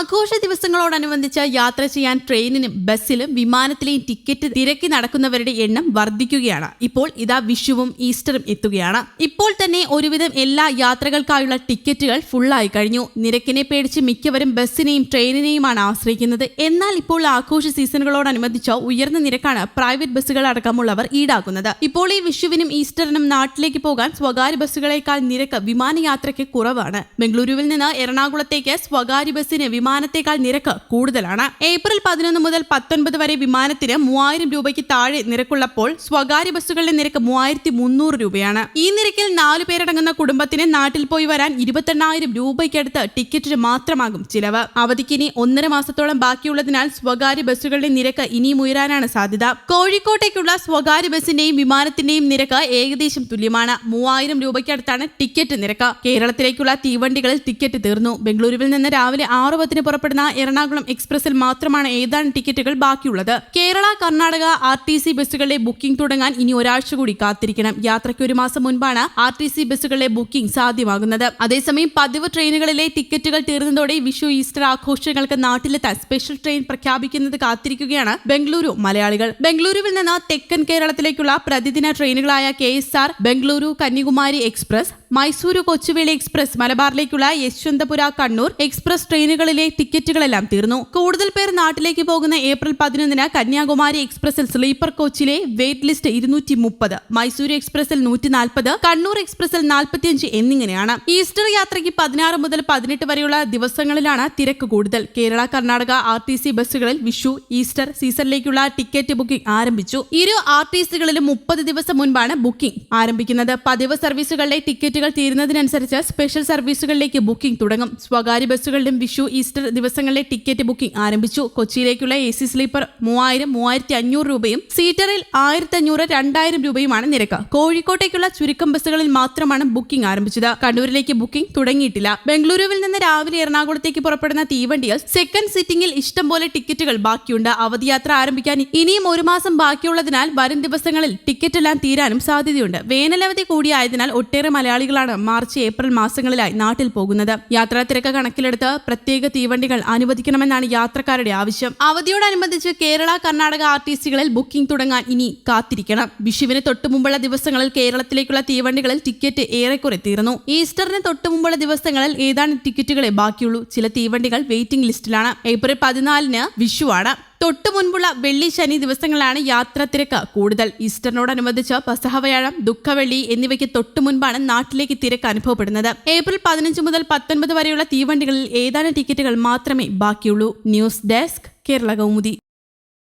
ആഘോഷ ദിവസങ്ങളോടനുബന്ധിച്ച് യാത്ര ചെയ്യാൻ ട്രെയിനിനും ബസ്സിലും വിമാനത്തിലെയും ടിക്കറ്റ് തിരക്കി നടക്കുന്നവരുടെ എണ്ണം വർദ്ധിക്കുകയാണ്. ഇപ്പോൾ ഇതാ വിഷുവും ഈസ്റ്ററും എത്തുകയാണ്. ഇപ്പോൾ തന്നെ ഒരുവിധം എല്ലാ യാത്രകൾക്കായുള്ള ടിക്കറ്റുകൾ ഫുള്ളായി കഴിഞ്ഞു. നിരക്കിനെ പേടിച്ച് മിക്കവരും ബസ്സിനെയും ട്രെയിനിനെയുമാണ് ആശ്രയിക്കുന്നത്. എന്നാൽ ഇപ്പോൾ ആഘോഷ സീസണുകളോടനുബന്ധിച്ച് ഉയർന്ന നിരക്കാണ് പ്രൈവറ്റ് ബസ്സുകൾ അടക്കമുള്ളവർ ഈടാക്കുന്നത്. ഇപ്പോൾ ഈ വിഷുവിനും ഈസ്റ്ററിനും നാട്ടിലേക്ക് പോകാൻ സ്വകാര്യ ബസ്സുകളേക്കാൾ നിരക്ക് വിമാനയാത്രയ്ക്ക് കുറവാണ്. ബംഗളൂരുവിൽ നിന്ന് എറണാകുളത്തേക്ക് സ്വകാര്യ ബസ്സിന് വിമാനത്തേക്കാൾ നിരക്ക് കൂടുതലാണ്. ഏപ്രിൽ പതിനൊന്ന് മുതൽ പത്തൊൻപത് വരെ വിമാനത്തിന് മൂവായിരം രൂപയ്ക്ക് താഴെ നിരക്കുള്ളപ്പോൾ സ്വകാര്യ ബസ്സുകളുടെ നിരക്ക് മൂവായിരത്തി മുന്നൂറ് രൂപയാണ്. ഈ നിരക്കിൽ നാലു പേരടങ്ങുന്ന കുടുംബത്തിന് നാട്ടിൽ പോയി വരാൻ ഇരുപത്തെണ്ണായിരം രൂപയ്ക്കടുത്ത് ടിക്കറ്റിന് മാത്രമാകും ചിലവ്. അവധിക്ക് ഇനി ഒന്നര മാസത്തോളം ബാക്കിയുള്ളതിനാൽ സ്വകാര്യ ബസ്സുകളുടെ നിരക്ക് ഇനിയും ഉയരാനാണ് സാധ്യത. കോഴിക്കോട്ടേക്കുള്ള സ്വകാര്യ ബസിന്റെയും വിമാനത്തിന്റെയും നിരക്ക് ഏകദേശം തുല്യമാണ്. മൂവായിരം രൂപയ്ക്കടുത്താണ് ടിക്കറ്റ് നിരക്ക്. കേരളത്തിലേക്കുള്ള തീവണ്ടികളിൽ ടിക്കറ്റ് തീർന്നു. ബംഗളൂരുവിൽ നിന്ന് രാവിലെ ആറ് പത്തിന് പുറപ്പെടുന്ന എറണാകുളം എക്സ്പ്രസിൽ മാത്രമാണ് ഏതാനും ടിക്കറ്റുകൾ ബാക്കിയുള്ളത്. Kerala Karnataka R T C ബസ്സുകളുടെ ബുക്കിംഗ് തുടങ്ങാൻ ഇനി ഒരാഴ്ച കൂടി കാത്തിരിക്കണം. യാത്രയ്ക്ക് ഒരു മാസം മുൻപാണ് ആർ ടി സി ബസ്സുകളുടെ ബുക്കിംഗ് സാധ്യമാകുന്നത്. അതേസമയം പതിവ് ട്രെയിനുകളിലെ ടിക്കറ്റുകൾ തീർന്നതോടെ വിഷു ഈസ്റ്റർ ആഘോഷങ്ങൾക്ക് നാട്ടിലെത്താൻ സ്പെഷ്യൽ ട്രെയിൻ പ്രഖ്യാപിക്കുന്നത് കാത്തിരിക്കുകയാണ് ബംഗളൂരു മലയാളികൾ. ബംഗളൂരുവിൽ നിന്ന് തെക്കൻ കേരളത്തിലേക്കുള്ള പ്രതിദിന ട്രെയിനുകളായ K S R Bengaluru Kanyakumari express Mysuru Kochuveli express മലബാറിലേക്കുള്ള Yeshwantpur Kannur express ട്രെയിനുകളിലെ ടിക്കറ്റുകളെല്ലാം തീർന്നു. കൂടുതൽ പേർ നാട്ടിലേക്ക് പോകുന്ന ഏപ്രിൽ പതിനൊന്നിന് കന്യാകുമാരി എക്സ്പ്രസിൽ സ്ലീപ്പർ കോച്ചിലെ വെയിറ്റ് ലിസ്റ്റ് ഇരുന്നൂറ്റി മുപ്പത് മൈസൂരു എക്സ്പ്രസിൽ നൂറ്റി നാൽപ്പത് കണ്ണൂർ എക്സ്പ്രസിൽ നാൽപ്പത്തിയഞ്ച് എന്നിങ്ങനെയാണ്. ഈസ്റ്റർ യാത്രയ്ക്ക് പതിനാറ് മുതൽ പതിനെട്ട് വരെയുള്ള ദിവസങ്ങളിലാണ് തിരക്ക് കൂടുതൽ. Kerala Karnataka R T C ബസ്സുകളിൽ വിഷു ഈസ്റ്റർ സീസണിലേക്കുള്ള ടിക്കറ്റ് ബുക്കിംഗ് ആരംഭിച്ചു. ഇരു ആർ ടി സികളിലും മുപ്പത് ദിവസം മുൻപാണ് ബുക്കിംഗ് ആരംഭിക്കുന്നത്. പതിവ് സർവീസുകളിലെ ടിക്കറ്റുകൾ തീരുന്നതിനനുസരിച്ച് സ്പെഷ്യൽ സർവീസുകളിലേക്ക് ബുക്കിംഗ് തുടങ്ങും. സ്വകാര്യ ബസ്സുകളിലും വിഷു ഈസ്റ്റർ ദിവസങ്ങളിലെ ടിക്കറ്റ് ബുക്കിംഗ് ആരംഭിച്ചു. കൊച്ചിയിലേക്കുള്ള എ സി സ്ലീപ്പർ മൂവായിരം മൂവായിരത്തി അഞ്ഞൂറ് രൂപയും സീറ്ററിൽ ആയിരത്തി അഞ്ഞൂറ് രണ്ടായിരം രൂപയുമാണ് നിരക്ക്. കോഴിക്കോട്ടേക്കുള്ള ചുരുക്കം ബസ്സുകളിൽ മാത്രമാണ് ബുക്കിംഗ് ആരംഭിച്ചത്. കണ്ണൂരിലേക്ക് ബുക്കിംഗ് തുടങ്ങിയിട്ടില്ല. ബംഗളൂരുവിൽ നിന്ന് രാവിലെ എറണാകുളത്തേക്ക് പുറപ്പെടുന്ന തീവണ്ടികൾ സെക്കൻഡ് സിറ്റിംഗിൽ ഇഷ്ടം പോലെ ടിക്കറ്റുകൾ ബാക്കിയുണ്ട്. അവധി യാത്ര ആരംഭിക്കാൻ ഇനിയും ഒരു മാസം ബാക്കിയുള്ളതിനാൽ വരും ദിവസങ്ങളിൽ ടിക്കറ്റ് എല്ലാം തീരാനും സാധ്യതയുണ്ട്. വേനലവധി കൂടിയായതിനാൽ ഒട്ടേറെ മലയാളികളാണ് മാർച്ച് ഏപ്രിൽ മാസങ്ങളിലായി നാട്ടിൽ പോകുന്നത്. യാത്രാ തിരക്ക് കണക്കിലെടുത്ത് പ്രത്യേക തീവണ്ടികൾ അനുവദിക്കണമെന്നാണ് യാത്രക്കാരുടെ ആവശ്യം. അവധിയോടനുബന്ധിച്ച് കേരള കർണാടക ആർ ടി സികളിൽ ബുക്കിംഗ് തുടങ്ങാൻ ഇനി കാത്തിരിക്കണം. വിഷുവിന് തൊട്ടുമുമ്പുള്ള ദിവസങ്ങളിൽ കേരളത്തിലേക്കുള്ള തീവണ്ടികളിൽ ടിക്കറ്റ് ഏറെക്കുറെ തീർന്നു. ഈസ്റ്ററിന് തൊട്ടുമുമ്പുള്ള ദിവസങ്ങളിൽ ഏതാണ് ടിക്കറ്റുകളെ ബാക്കിയുള്ളൂ. ചില തീവണ്ടികൾ വെയിറ്റിംഗ് ലിസ്റ്റിലാണ്. ഏപ്രിൽ പതിനാലിന് വിഷുവാണ്. തൊട്ടു മുൻപുള്ള വെള്ളി ശനി ദിവസങ്ങളാണ് യാത്രാ തിരക്ക്. കൂടുതൽ ഈസ്റ്ററിനോടനുബന്ധിച്ച് പസഹവ്യാഴം ദുഃഖവെള്ളി എന്നിവയ്ക്ക് തൊട്ടു മുൻപാണ് നാട്ടിലേക്ക് തിരക്ക് അനുഭവപ്പെടുന്നത്. ഏപ്രിൽ പതിനഞ്ച് മുതൽ പത്തൊൻപത് വരെയുള്ള തീവണ്ടികളിൽ ഏതാനും ടിക്കറ്റുകൾ മാത്രമേ ബാക്കിയുള്ളൂ. News desk Kerala Kaumudi.